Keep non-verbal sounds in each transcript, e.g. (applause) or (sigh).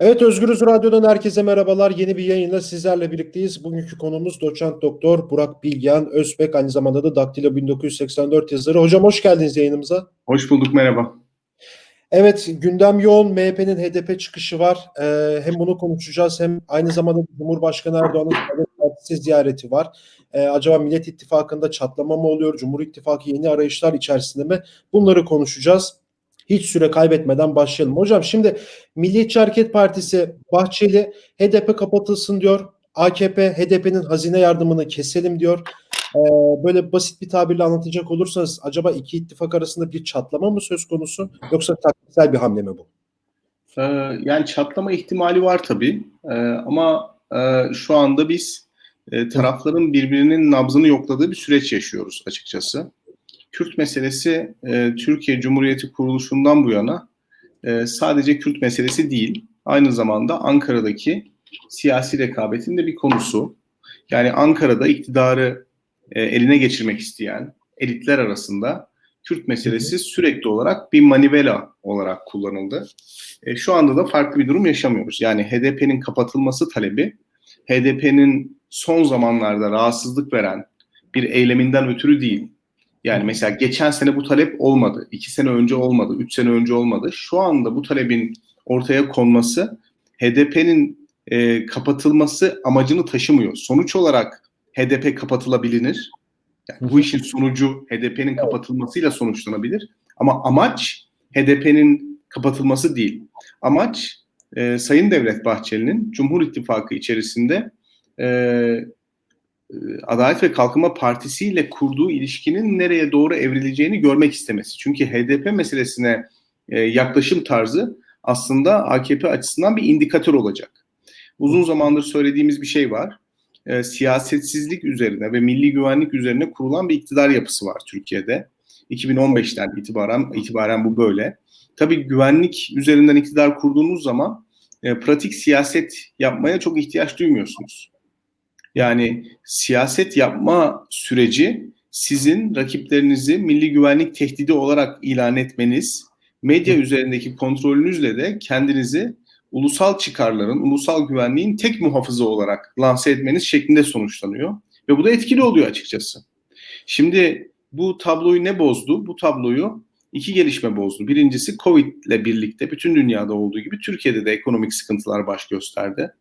Evet Özgürüz Radyo'dan herkese merhabalar. Yeni bir yayınla sizlerle birlikteyiz. Bugünkü konumuz doçent doktor Burak Bilgehan Özbek aynı zamanda da Daktilo 1984 yazarı. Hocam hoş geldiniz yayınımıza. Hoş bulduk merhaba. Evet gündem yoğun. MHP'nin HDP çıkışı var. Ee, hem bunu konuşacağız hem aynı zamanda Cumhurbaşkanı Erdoğan'ın Partisi ziyareti var. Ee, acaba Millet İttifakı'nda çatlama mı oluyor? Cumhur İttifakı yeni arayışlar içerisinde mi? Bunları konuşacağız. Hiç süre kaybetmeden başlayalım. Hocam şimdi Milliyetçi Hareket Partisi Bahçeli HDP kapatılsın diyor. AKP HDP'nin hazine yardımını keselim diyor. Ee, böyle basit bir tabirle anlatacak olursanız acaba iki ittifak arasında bir çatlama mı söz konusu yoksa taktiksel bir hamle mi bu? Ee, yani çatlama ihtimali var tabii ee, ama e, şu anda biz e, tarafların birbirinin nabzını yokladığı bir süreç yaşıyoruz açıkçası. Kürt meselesi e, Türkiye Cumhuriyeti kuruluşundan bu yana e, sadece Kürt meselesi değil, aynı zamanda Ankara'daki siyasi rekabetin de bir konusu. Yani Ankara'da iktidarı e, eline geçirmek isteyen elitler arasında Kürt meselesi sürekli olarak bir manivela olarak kullanıldı. E, şu anda da farklı bir durum yaşamıyoruz. Yani HDP'nin kapatılması talebi, HDP'nin son zamanlarda rahatsızlık veren bir eyleminden ötürü değil. Yani mesela geçen sene bu talep olmadı, iki sene önce olmadı, üç sene önce olmadı. Şu anda bu talebin ortaya konması HDP'nin e, kapatılması amacını taşımıyor. Sonuç olarak HDP kapatılabilir. Yani bu işin sonucu HDP'nin kapatılmasıyla sonuçlanabilir. Ama amaç HDP'nin kapatılması değil. Amaç e, Sayın Devlet Bahçeli'nin Cumhur İttifakı içerisinde e, Adalet ve Kalkınma Partisi ile kurduğu ilişkinin nereye doğru evrileceğini görmek istemesi. Çünkü HDP meselesine e, yaklaşım tarzı aslında AKP açısından bir indikatör olacak. Uzun zamandır söylediğimiz bir şey var. E, siyasetsizlik üzerine ve milli güvenlik üzerine kurulan bir iktidar yapısı var Türkiye'de. 2015'ten itibaren itibaren bu böyle. Tabii güvenlik üzerinden iktidar kurduğunuz zaman e, pratik siyaset yapmaya çok ihtiyaç duymuyorsunuz. Yani siyaset yapma süreci sizin rakiplerinizi milli güvenlik tehdidi olarak ilan etmeniz, medya üzerindeki kontrolünüzle de kendinizi ulusal çıkarların, ulusal güvenliğin tek muhafızı olarak lanse etmeniz şeklinde sonuçlanıyor. Ve bu da etkili oluyor açıkçası. Şimdi bu tabloyu ne bozdu? Bu tabloyu iki gelişme bozdu. Birincisi Covid ile birlikte bütün dünyada olduğu gibi Türkiye'de de ekonomik sıkıntılar baş gösterdi.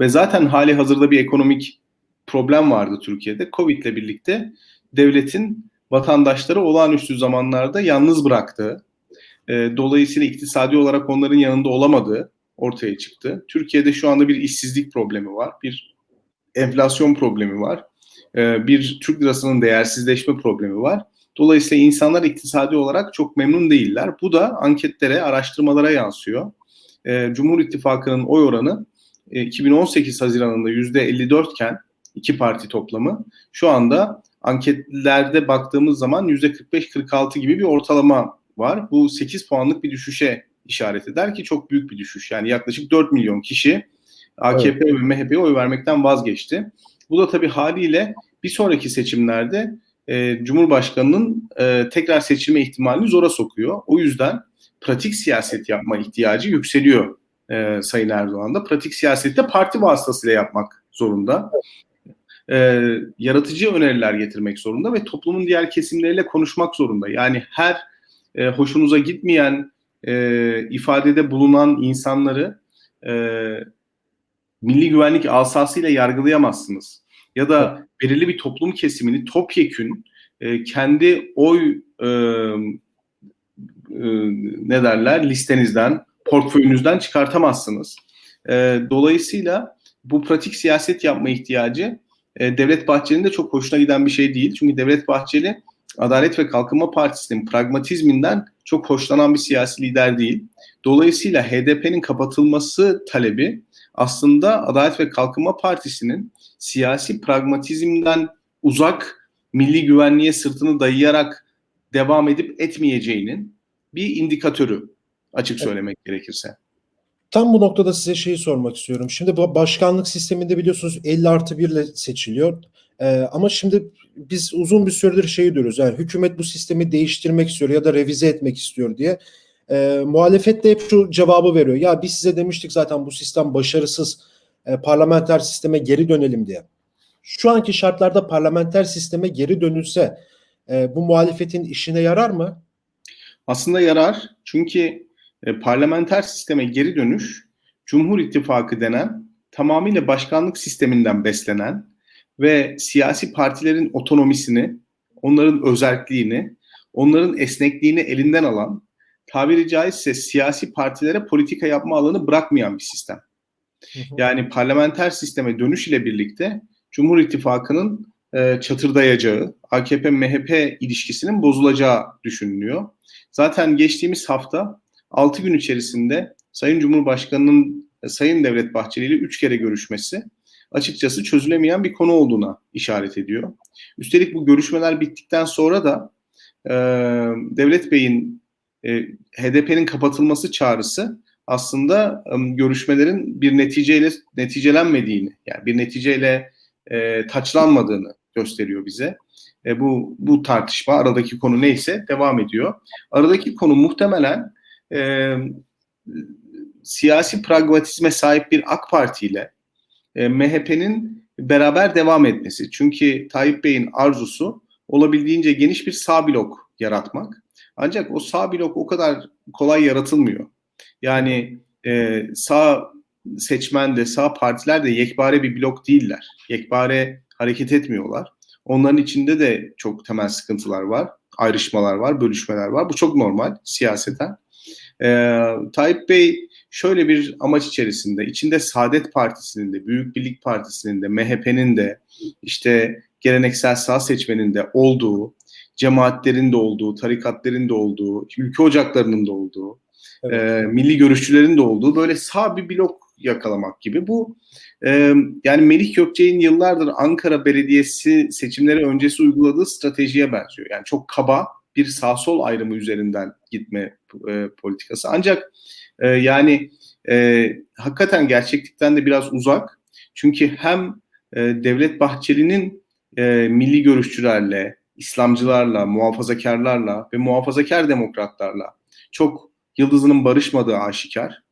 Ve zaten hali hazırda bir ekonomik problem vardı Türkiye'de. Covid ile birlikte devletin vatandaşları olağanüstü zamanlarda yalnız bıraktığı, e, dolayısıyla iktisadi olarak onların yanında olamadığı ortaya çıktı. Türkiye'de şu anda bir işsizlik problemi var, bir enflasyon problemi var, e, bir Türk lirasının değersizleşme problemi var. Dolayısıyla insanlar iktisadi olarak çok memnun değiller. Bu da anketlere, araştırmalara yansıyor. E, Cumhur İttifakı'nın oy oranı 2018 Haziran'ında %54 iken iki parti toplamı şu anda anketlerde baktığımız zaman %45-46 gibi bir ortalama var. Bu 8 puanlık bir düşüşe işaret eder ki çok büyük bir düşüş. Yani yaklaşık 4 milyon kişi AKP evet. ve MHP'ye oy vermekten vazgeçti. Bu da tabii haliyle bir sonraki seçimlerde e, Cumhurbaşkanı'nın e, tekrar seçilme ihtimalini zora sokuyor. O yüzden pratik siyaset yapma ihtiyacı yükseliyor e, Sayın Erdoğan'da. Pratik siyasette parti vasıtasıyla yapmak zorunda. E, yaratıcı öneriler getirmek zorunda ve toplumun diğer kesimleriyle konuşmak zorunda. Yani her e, hoşunuza gitmeyen e, ifadede bulunan insanları e, milli güvenlik asasıyla yargılayamazsınız. Ya da belirli bir toplum kesimini topyekün e, kendi oy e, e, ne derler listenizden, portföyünüzden çıkartamazsınız. E, dolayısıyla bu pratik siyaset yapma ihtiyacı e, Devlet Bahçeli'nin de çok hoşuna giden bir şey değil. Çünkü Devlet Bahçeli Adalet ve Kalkınma Partisi'nin pragmatizminden çok hoşlanan bir siyasi lider değil. Dolayısıyla HDP'nin kapatılması talebi aslında Adalet ve Kalkınma Partisi'nin siyasi pragmatizmden uzak milli güvenliğe sırtını dayayarak devam edip etmeyeceğinin bir indikatörü açık söylemek evet. gerekirse. Tam bu noktada size şeyi sormak istiyorum. Şimdi bu başkanlık sisteminde biliyorsunuz 50 artı 1 ile seçiliyor. Ee, ama şimdi biz uzun bir süredir şeyi diyoruz. Yani hükümet bu sistemi değiştirmek istiyor ya da revize etmek istiyor diye. E, muhalefet de hep şu cevabı veriyor. Ya biz size demiştik zaten bu sistem başarısız. E, parlamenter sisteme geri dönelim diye. Şu anki şartlarda parlamenter sisteme geri dönülse e, bu muhalefetin işine yarar mı? Aslında yarar. Çünkü e, parlamenter sisteme geri dönüş Cumhur İttifakı denen tamamıyla başkanlık sisteminden beslenen ve siyasi partilerin otonomisini, onların özelliğini, onların esnekliğini elinden alan, tabiri caizse siyasi partilere politika yapma alanı bırakmayan bir sistem. Yani parlamenter sisteme dönüş ile birlikte Cumhur İttifakı'nın e, çatırdayacağı, AKP-MHP ilişkisinin bozulacağı düşünülüyor. Zaten geçtiğimiz hafta 6 gün içerisinde Sayın Cumhurbaşkanı'nın Sayın Devlet Bahçeli ile 3 kere görüşmesi açıkçası çözülemeyen bir konu olduğuna işaret ediyor. Üstelik bu görüşmeler bittikten sonra da e, Devlet Bey'in e, HDP'nin kapatılması çağrısı aslında e, görüşmelerin bir neticeyle neticelenmediğini, yani bir neticeyle e, taçlanmadığını gösteriyor bize. E, bu bu tartışma aradaki konu neyse devam ediyor. Aradaki konu muhtemelen e, siyasi pragmatizme sahip bir AK Parti ile e, MHP'nin beraber devam etmesi. Çünkü Tayyip Bey'in arzusu olabildiğince geniş bir sağ blok yaratmak. Ancak o sağ blok o kadar kolay yaratılmıyor. Yani e, sağ seçmen de sağ partiler de yekpare bir blok değiller. Yekpare hareket etmiyorlar. Onların içinde de çok temel sıkıntılar var, ayrışmalar var, bölüşmeler var. Bu çok normal siyaseten. Ee, Tayyip Bey şöyle bir amaç içerisinde, içinde Saadet Partisi'nin de, Büyük Birlik Partisi'nin de, MHP'nin de, işte geleneksel sağ seçmenin de olduğu, cemaatlerin de olduğu, tarikatlerin de olduğu, ülke ocaklarının da olduğu, evet. e, milli görüşçülerin de olduğu böyle sağ bir blok yakalamak gibi. Bu e, yani Melih Gökçe'nin yıllardır Ankara Belediyesi seçimleri öncesi uyguladığı stratejiye benziyor. Yani çok kaba bir sağ sol ayrımı üzerinden gitme e, politikası. Ancak e, yani e, hakikaten gerçeklikten de biraz uzak. Çünkü hem e, Devlet Bahçeli'nin e, milli görüşçülerle, İslamcılarla, muhafazakarlarla ve muhafazakar demokratlarla çok yıldızının barışmadığı aşikar.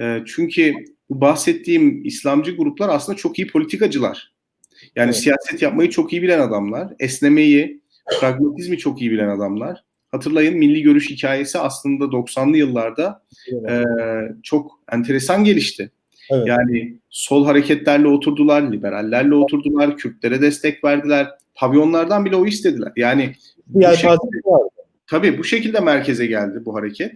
E, çünkü bu bahsettiğim İslamcı gruplar aslında çok iyi politikacılar. Yani evet. siyaset yapmayı çok iyi bilen adamlar, esnemeyi, pragmatizmi çok iyi bilen adamlar. Hatırlayın milli görüş hikayesi aslında 90'lı yıllarda evet. e, çok enteresan gelişti. Evet. Yani sol hareketlerle oturdular, liberallerle oturdular, Kürtlere destek verdiler. Pavyonlardan bile o istediler. Yani bu şekilde, tabii bu şekilde merkeze geldi bu hareket.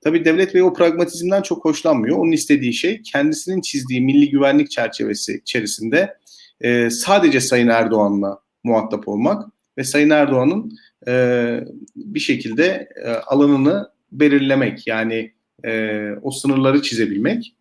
Tabii Devlet Bey o pragmatizmden çok hoşlanmıyor. Onun istediği şey kendisinin çizdiği milli güvenlik çerçevesi içerisinde e, sadece Sayın Erdoğan'la muhatap olmak ve Sayın Erdoğan'ın e, bir şekilde e, alanını belirlemek yani e, o sınırları çizebilmek.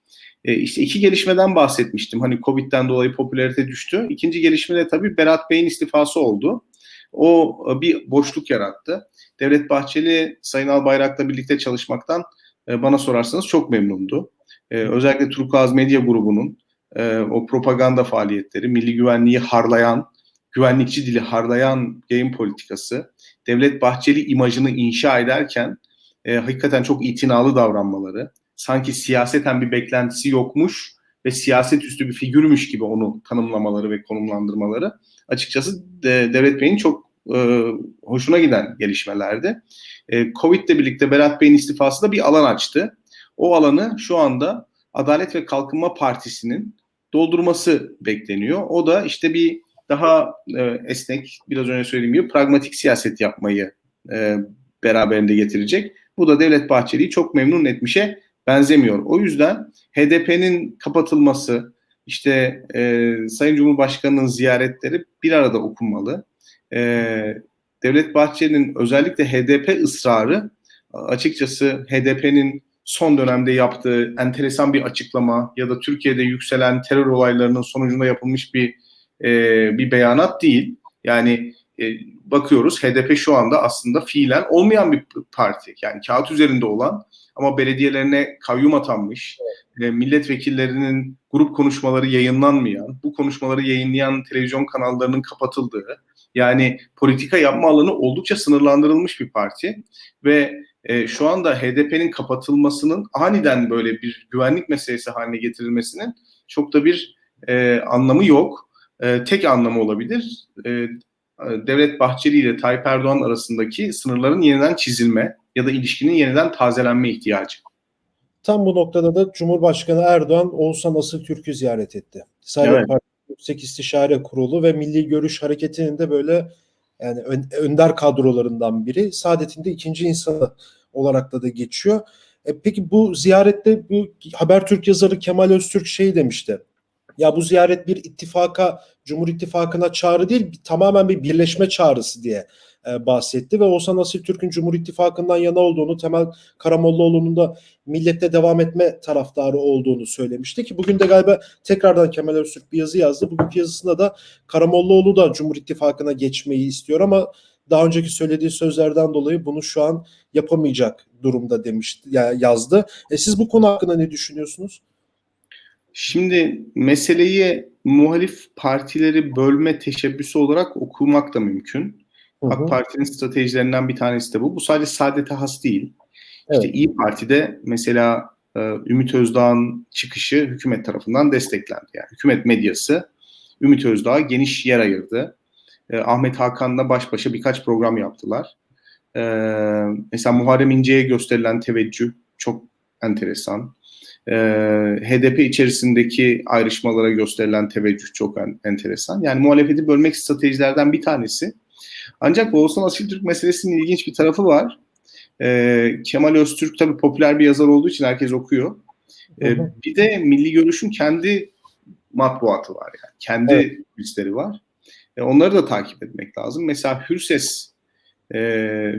E, işte iki gelişmeden bahsetmiştim. Hani Covid'den dolayı popülarite düştü. İkinci gelişme de tabii Berat Bey'in istifası oldu. O e, bir boşluk yarattı. Devlet Bahçeli Sayın Albayrak'la birlikte çalışmaktan e, bana sorarsanız çok memnundu. E, özellikle Turkuaz Medya Grubu'nun e, o propaganda faaliyetleri, milli güvenliği harlayan, güvenlikçi dili harlayan yayın politikası, Devlet Bahçeli imajını inşa ederken e, hakikaten çok itinalı davranmaları, sanki siyaseten bir beklentisi yokmuş ve siyaset üstü bir figürmüş gibi onu tanımlamaları ve konumlandırmaları açıkçası de, Devlet Bey'in çok e, hoşuna giden gelişmelerdi. E, Covid ile birlikte Berat Bey'in istifası da bir alan açtı. O alanı şu anda Adalet ve Kalkınma Partisi'nin doldurması bekleniyor. O da işte bir daha e, esnek, biraz önce söylediğim gibi pragmatik siyaset yapmayı e, beraberinde getirecek. Bu da Devlet Bahçeli'yi çok memnun etmişe benzemiyor. O yüzden HDP'nin kapatılması, işte e, Sayın Cumhurbaşkanı'nın ziyaretleri bir arada okunmalı. E, Devlet Bahçeli'nin özellikle HDP ısrarı açıkçası HDP'nin son dönemde yaptığı enteresan bir açıklama ya da Türkiye'de yükselen terör olaylarının sonucunda yapılmış bir e, bir beyanat değil. Yani e, bakıyoruz HDP şu anda aslında fiilen olmayan bir parti. Yani kağıt üzerinde olan ama belediyelerine kayyum atanmış, e, milletvekillerinin grup konuşmaları yayınlanmayan, bu konuşmaları yayınlayan televizyon kanallarının kapatıldığı, yani politika yapma alanı oldukça sınırlandırılmış bir parti ve e, şu anda HDP'nin kapatılmasının aniden böyle bir güvenlik meselesi haline getirilmesinin çok da bir e, anlamı yok. E, tek anlamı olabilir. E, Devlet Bahçeli ile Tayyip Erdoğan arasındaki sınırların yeniden çizilme ya da ilişkinin yeniden tazelenme ihtiyacı. Tam bu noktada da Cumhurbaşkanı Erdoğan Oğuzhan Asıl Türk'ü ziyaret etti. Saadet Evet. Yüksek İstişare Kurulu ve Milli Görüş Hareketi'nin de böyle yani ön- önder kadrolarından biri. Saadet'in de ikinci insanı olarak da da geçiyor. E, peki bu ziyarette bu Habertürk yazarı Kemal Öztürk şey demişti. Ya bu ziyaret bir ittifaka, Cumhur İttifakı'na çağrı değil, tamamen bir birleşme çağrısı diye e, bahsetti ve Oğuzhan Asil Türk'ün Cumhur İttifakı'ndan yana olduğunu, Temel Karamollaoğlu'nun da millette devam etme taraftarı olduğunu söylemişti ki bugün de galiba tekrardan Kemal Öztürk bir yazı yazdı. Bugünkü yazısında da Karamollaoğlu da Cumhur İttifakı'na geçmeyi istiyor ama daha önceki söylediği sözlerden dolayı bunu şu an yapamayacak durumda demişti, ya yazdı. E siz bu konu hakkında ne düşünüyorsunuz? Şimdi meseleyi muhalif partileri bölme teşebbüsü olarak okumak da mümkün. Hı hı. AK Parti'nin stratejilerinden bir tanesi de bu. Bu sadece Saadet'e has değil. Evet. İşte İyi Parti'de mesela e, Ümit Özdağ'ın çıkışı hükümet tarafından desteklendi. Yani hükümet medyası Ümit Özdağ'a geniş yer ayırdı. E, Ahmet Hakan'la baş başa birkaç program yaptılar. E, mesela Muharrem İnce'ye gösterilen teveccüh çok enteresan. E, HDP içerisindeki ayrışmalara gösterilen teveccüh çok en- enteresan. Yani muhalefeti bölmek stratejilerden bir tanesi. Ancak Oğuzhan Asiltürk meselesinin ilginç bir tarafı var. Ee, Kemal Öztürk tabii popüler bir yazar olduğu için herkes okuyor. Ee, hı. bir de Milli Görüş'ün kendi matbuatı var yani. Kendi Evet. var. E, onları da takip etmek lazım. Mesela Hürses e,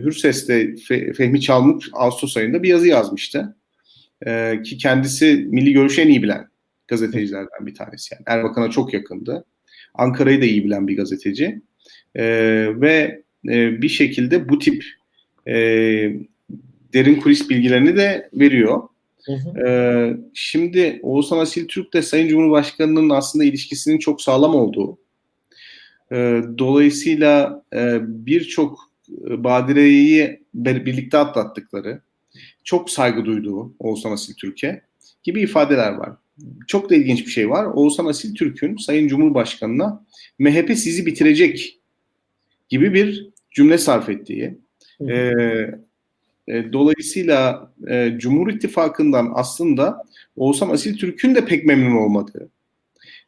Hürses'te Fe- Fehmi Çalmuk Ağustos ayında bir yazı yazmıştı. E, ki kendisi Milli Görüş'ü en iyi bilen gazetecilerden bir tanesi. Yani Erbakan'a çok yakındı. Ankara'yı da iyi bilen bir gazeteci. E, ve e, bir şekilde bu tip e, derin kulis bilgilerini de veriyor. Hı hı. Ee, şimdi Oğuzhan Asil Türk de Sayın Cumhurbaşkanı'nın aslında ilişkisinin çok sağlam olduğu. Ee, dolayısıyla e, birçok e, badireyi birlikte atlattıkları, çok saygı duyduğu Oğuzhan Asil Türk'e gibi ifadeler var. Çok da ilginç bir şey var. Oğuzhan Asil Türk'ün Sayın Cumhurbaşkanı'na MHP sizi bitirecek gibi bir cümle sarf ettiği. Ee, e, dolayısıyla e, Cumhur İttifakı'ndan aslında Oğuzhan Asil Türk'ün de pek memnun olmadığı,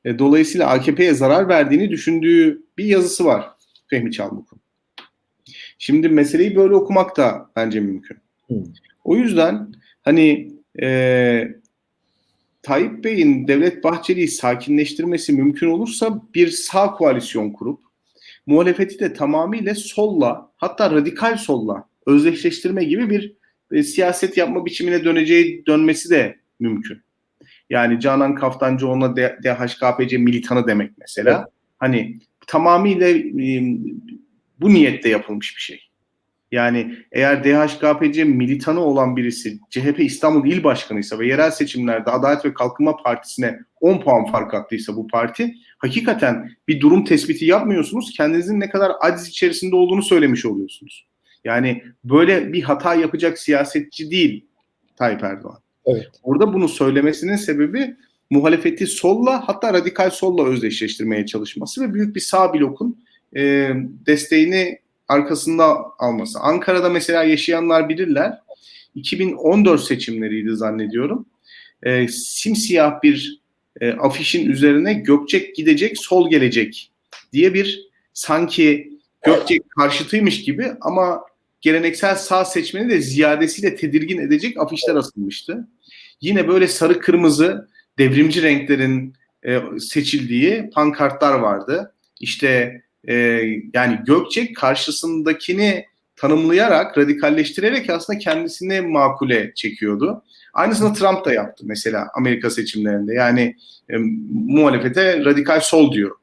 e, dolayısıyla AKP'ye zarar verdiğini düşündüğü bir yazısı var Fehmi Çalmuk'un. Şimdi meseleyi böyle okumak da bence mümkün. Hı. O yüzden hani e, Tayyip Bey'in Devlet Bahçeli'yi sakinleştirmesi mümkün olursa bir sağ koalisyon kurup muhalefeti de tamamıyla solla hatta radikal solla özdeşleştirme gibi bir e, siyaset yapma biçimine döneceği dönmesi de mümkün. Yani Canan Kaftancıoğlu'na DHKPC militanı demek mesela. Evet. Hani tamamıyla e, bu niyette yapılmış bir şey. Yani eğer DHKPC militanı olan birisi CHP İstanbul İl Başkanıysa ve yerel seçimlerde Adalet ve Kalkınma Partisi'ne 10 puan fark attıysa bu parti hakikaten bir durum tespiti yapmıyorsunuz. Kendinizin ne kadar aciz içerisinde olduğunu söylemiş oluyorsunuz. Yani böyle bir hata yapacak siyasetçi değil Tayyip Erdoğan. Evet. Orada bunu söylemesinin sebebi muhalefeti solla hatta radikal solla özdeşleştirmeye çalışması ve büyük bir sağ blokun e, desteğini arkasında alması. Ankara'da mesela yaşayanlar bilirler. 2014 seçimleriydi zannediyorum. E, simsiyah bir e, afişin üzerine Gökçek gidecek, sol gelecek diye bir sanki Gökçek karşıtıymış gibi ama geleneksel sağ seçmeni de ziyadesiyle tedirgin edecek afişler asılmıştı. Yine böyle sarı kırmızı devrimci renklerin e, seçildiği pankartlar vardı. İşte e, yani Gökçek karşısındakini tanımlayarak, radikalleştirerek aslında kendisini makule çekiyordu. Aynısını Trump da yaptı mesela Amerika seçimlerinde. Yani e, muhalefete radikal sol diyor.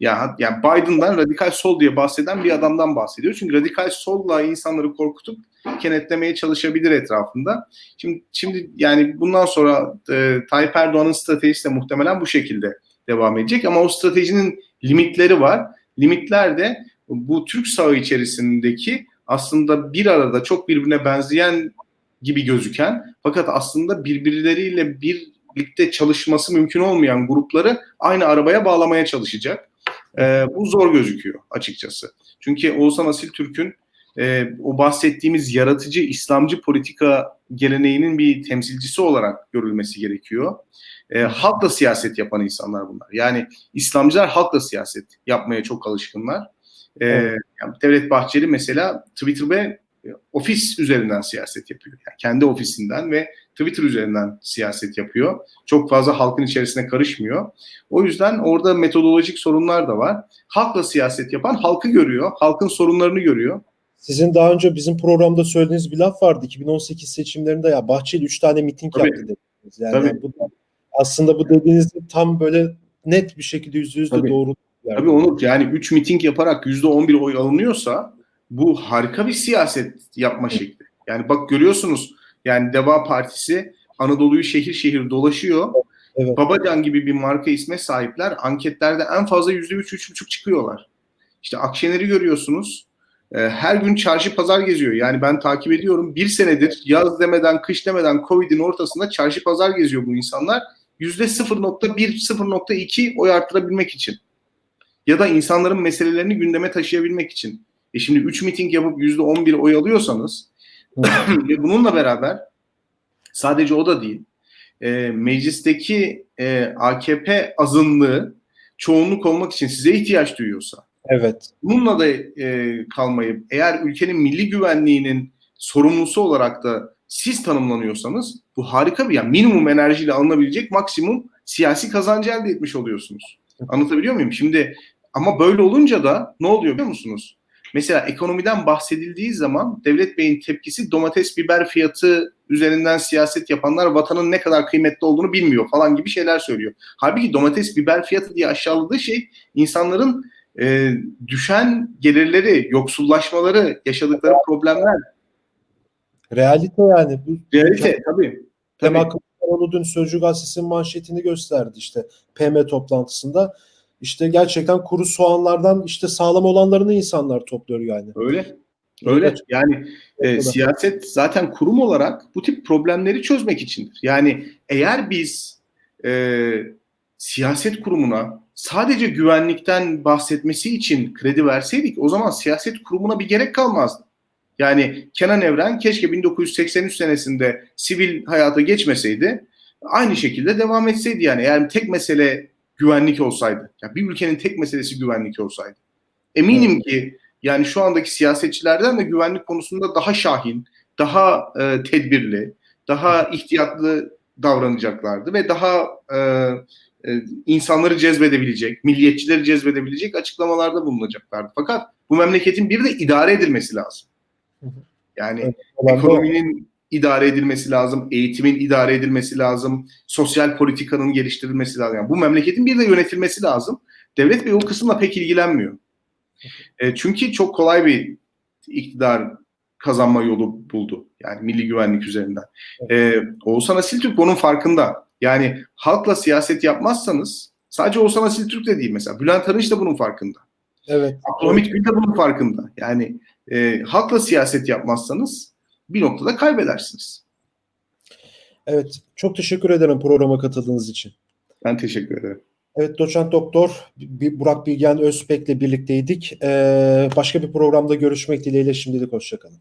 Ya yani Biden'dan radikal sol diye bahseden bir adamdan bahsediyor. Çünkü radikal solla insanları korkutup kenetlemeye çalışabilir etrafında. Şimdi şimdi yani bundan sonra e, Tayyip Erdoğan'ın stratejisi de muhtemelen bu şekilde devam edecek ama o stratejinin limitleri var. Limitler de bu Türk sağı içerisindeki aslında bir arada çok birbirine benzeyen gibi gözüken fakat aslında birbirleriyle birlikte çalışması mümkün olmayan grupları aynı arabaya bağlamaya çalışacak. E, bu zor gözüküyor açıkçası. Çünkü Oğuzhan Asil Türk'ün e, o bahsettiğimiz yaratıcı İslamcı politika geleneğinin bir temsilcisi olarak görülmesi gerekiyor. E, halkla siyaset yapan insanlar bunlar. Yani İslamcılar halkla siyaset yapmaya çok alışkınlar. E, Evet. yani Devlet Bahçeli mesela Twitter ve e, ofis üzerinden siyaset yapıyor. Yani kendi ofisinden ve Twitter üzerinden siyaset yapıyor. Çok fazla halkın içerisine karışmıyor. O yüzden orada metodolojik sorunlar da var. Halkla siyaset yapan halkı görüyor, halkın sorunlarını görüyor. Sizin daha önce bizim programda söylediğiniz bir laf vardı. 2018 seçimlerinde ya Bahçeli 3 tane miting Tabii. yaptı dediniz. Yani Tabii. bu da- aslında bu dediğiniz tam böyle net bir şekilde yüzde yüz de Tabii. doğru. Tabii Onur yani 3 miting yaparak %11 oy alınıyorsa bu harika bir siyaset yapma şekli. Yani bak görüyorsunuz yani Deva Partisi Anadolu'yu şehir şehir dolaşıyor. Evet. Babacan gibi bir marka isme sahipler anketlerde en fazla %3-3,5 çıkıyorlar. İşte Akşener'i görüyorsunuz. Ee, Her gün çarşı pazar geziyor. Yani ben takip ediyorum. Bir senedir yaz demeden, kış demeden Covid'in ortasında çarşı pazar geziyor bu insanlar. %0.1, 0.2 oy arttırabilmek için. Ya da insanların meselelerini gündeme taşıyabilmek için. E şimdi 3 miting yapıp %11 oy alıyorsanız (laughs) ve bununla beraber sadece o da değil. E, meclisteki e, AKP azınlığı çoğunluk olmak için size ihtiyaç duyuyorsa Evet. bununla da e, kalmayıp eğer ülkenin milli güvenliğinin sorumlusu olarak da siz tanımlanıyorsanız bu harika bir yani minimum enerjiyle alınabilecek maksimum siyasi kazancı elde etmiş oluyorsunuz. Anlatabiliyor muyum? Şimdi ama böyle olunca da ne oluyor biliyor musunuz? Mesela ekonomiden bahsedildiği zaman Devlet Bey'in tepkisi domates biber fiyatı üzerinden siyaset yapanlar vatanın ne kadar kıymetli olduğunu bilmiyor falan gibi şeyler söylüyor. Halbuki domates biber fiyatı diye aşağıladığı şey insanların e, düşen gelirleri, yoksullaşmaları, yaşadıkları problemler. Realite yani. Bu Realite tabii. Tabii. Kılıçdaroğlu dün Sözcü Gazetesi'nin manşetini gösterdi işte PM toplantısında. İşte gerçekten kuru soğanlardan işte sağlam olanlarını insanlar topluyor yani. Öyle. Öyle. Yani e, siyaset zaten kurum olarak bu tip problemleri çözmek içindir. Yani eğer biz e, siyaset kurumuna sadece güvenlikten bahsetmesi için kredi verseydik o zaman siyaset kurumuna bir gerek kalmazdı. Yani Kenan Evren keşke 1983 senesinde sivil hayata geçmeseydi aynı şekilde devam etseydi yani. Yani tek mesele güvenlik olsaydı. Yani bir ülkenin tek meselesi güvenlik olsaydı. Eminim ki yani şu andaki siyasetçilerden de güvenlik konusunda daha şahin, daha e, tedbirli, daha ihtiyatlı davranacaklardı ve daha e, e, insanları cezbedebilecek, milliyetçileri cezbedebilecek açıklamalarda bulunacaklardı. Fakat bu memleketin bir de idare edilmesi lazım. Yani Evet, o. ekonominin idare edilmesi lazım, eğitimin idare edilmesi lazım, sosyal politikanın geliştirilmesi lazım. Yani bu memleketin bir de yönetilmesi lazım. Devlet Bey o kısımla pek ilgilenmiyor. E, çünkü çok kolay bir iktidar kazanma yolu buldu. Yani milli güvenlik üzerinden. E, Oğuzhan Asiltürk onun farkında. Yani halkla siyaset yapmazsanız sadece Oğuzhan Asiltürk de değil mesela. Bülent Arınç da bunun farkında. Evet. Abdülhamit Gül de bunun farkında. Yani e, halkla siyaset yapmazsanız bir noktada kaybedersiniz. Evet. Çok teşekkür ederim programa katıldığınız için. Ben teşekkür ederim. Evet doçent doktor Burak Bilgen Özpek'le birlikteydik. Ee, başka bir programda görüşmek dileğiyle şimdilik hoşçakalın.